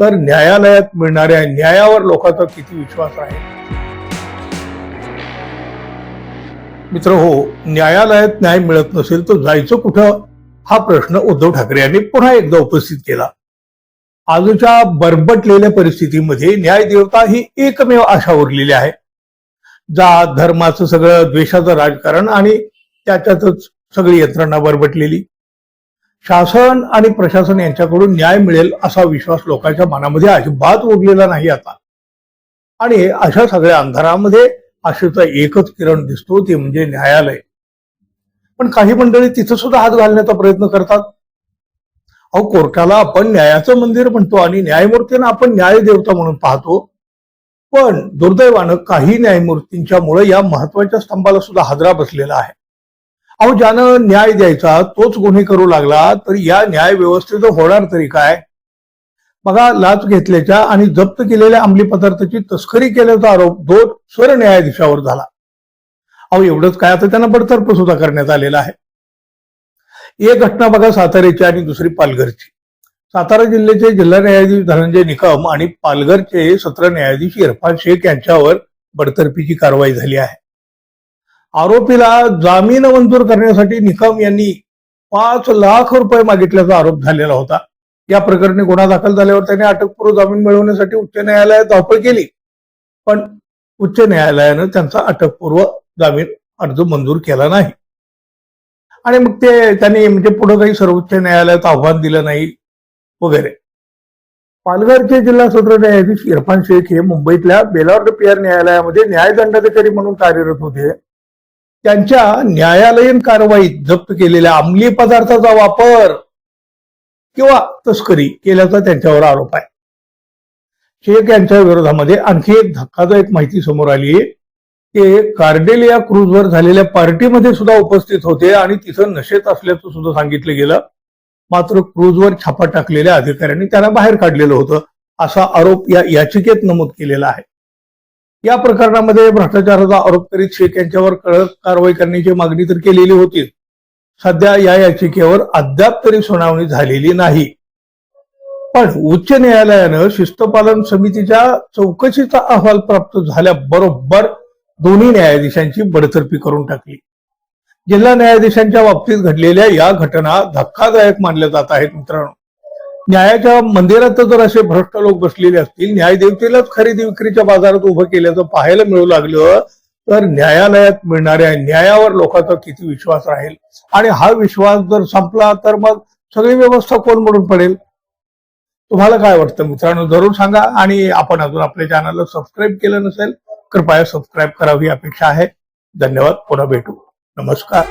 तर न्यायालयात मिळणाऱ्या न्यायावर लोकांचा किती विश्वास आहे? मित्र हो न्यायालयात न्याय मिळत नसेल तर जायचं कुठं? हा प्रश्न उद्धव ठाकरे यांनी पुन्हा एकदा उपस्थित केला. आजच्या बरबटलेल्या परिस्थितीमध्ये न्याय देवता ही एकमेव आशा उरलेली आहे. जात धर्माचं सगळं द्वेषाचं राजकारण आणि त्याच्यातच सगळी यंत्रणा बरबटलेली. शासन आणि प्रशासन यांच्याकडून न्याय मिळेल असा विश्वास लोकांच्या मनामध्ये अजिबात उरलेला नाही आता. आणि अशा सगळ्या अंधारामध्ये आशेचा एकच किरण दिसतो ते म्हणजे न्यायालय. पण काही मंडळी तिथं सुद्धा हात घालण्याचा प्रयत्न करतात. अहो कोर्टाला आपण न्यायाचं मंदिर म्हणतो आणि न्यायमूर्तींना आपण न्याय देवता म्हणून पाहतो. पण दुर्दैवानं काही न्यायमूर्तींच्या मुळे या महत्त्वाच्या स्तंभाला सुद्धा हादरा बसलेला आहे. अहो ज्यानं न्याय द्यायचा तोच गुन्हे करू लागला तर या न्याय व्यवस्थेचं होणार तरी काय? बघा लाच घेतल्याच्या आणि जप्त केलेल्या अंमली पदार्थाची तस्करी केल्याचा आरोप दोन सरन्यायाधीशावर झाला. अहो एवढंच काय आता त्यांना बडतर्फ सुद्धा करण्यात आलेला आहे. एक घटना बघा साताऱ्याची आणि दुसरी पालघरची. सातारा जिल्ह्याचे जिल्हा न्यायाधीश धनंजय निकम आणि पालघरचे सत्र न्यायाधीश इरफान शेख यांच्यावर बडतर्फीची कारवाई झाली आहे. आरोपीला जामीन मंजूर करण्यासाठी निकम यांनी पाच लाख रुपये मागितल्याचा आरोप झालेला होता. या प्रकरणी गुन्हा दाखल झाल्यावर त्याने अटकपूर्व जामीन मिळवण्यासाठी उच्च न्यायालयात धावपळ केली. पण उच्च न्यायालयानं त्यांचा अटकपूर्व जामीन अर्ज मंजूर केला नाही. आणि मग ते त्यांनी म्हणजे पुढे काही सर्वोच्च न्यायालयात आव्हान दिलं नाही वगैरे. पालघरचे जिल्हा सत्र न्यायाधीश इरफान शेख हे मुंबईतल्या बेलॉर्ड पीआर न्यायालयामध्ये न्यायदंडाधिकारी म्हणून कार्यरत होते. त्यांच्या न्यायालयीन कारवाईत जप्त केलेल्या अंमली पदार्थाचा वापर किंवा तस्करी केल्याचा त्यांच्यावर आरोप आहे. शेख यांच्या विरोधामध्ये आणखी एक धक्कादायक माहिती समोर आली ते कार्डेलिया क्रूजवर झालेल्या पार्टीमध्ये सुद्धा उपस्थित होते आणि तिथं नशेत असल्याचं सुद्धा सांगितलं गेलं. मात्र क्रूजवर छापा टाकलेल्या अधिकाऱ्यांनी त्यांना बाहेर काढलेलं होतं असा आरोप या याचिकेत नमूद केलेला आहे. या प्रकरणामध्ये भ्रष्टाचाराचा आरोप करीत शेख यांच्यावर कडक कारवाई करण्याची मागणी तर केलेली होती. सध्या या याचिकेवर अद्याप तरी सुनावणी झालेली नाही. पण उच्च न्यायालयानं शिस्तपालन समितीच्या चौकशीचा अहवाल प्राप्त झाल्याबरोबर दोन्ही न्यायाधीशांची बडतर्फी करून टाकली. जिल्हा न्यायाधीशांच्या बाबतीत घडलेल्या या घटना धक्कादायक मानल्या जात आहेत मित्रांनो. न्यायाच्या मंदिरात जर असे भ्रष्ट लोक बसलेले असतील न्यायदेवतेलाच खरेदी विक्रीच्या बाजारात उभं केल्याचं पाहायला मिळू लागलं तर न्यायालयात मिळणाऱ्या न्यायावर लोकांचा किती विश्वास राहील? आणि हा विश्वास जर संपला तर मग सगळी व्यवस्था कोण म्हणून पडेल? तुम्हाला काय वाटतं? मित्रांनो जरूर सांगा. आणि आपण अजून आपल्या चॅनलला सबस्क्राईब केलं नसेल कृपया सबस्क्राईब करावी अपेक्षा आहे. धन्यवाद. पुन्हा भेटू. नमस्कार.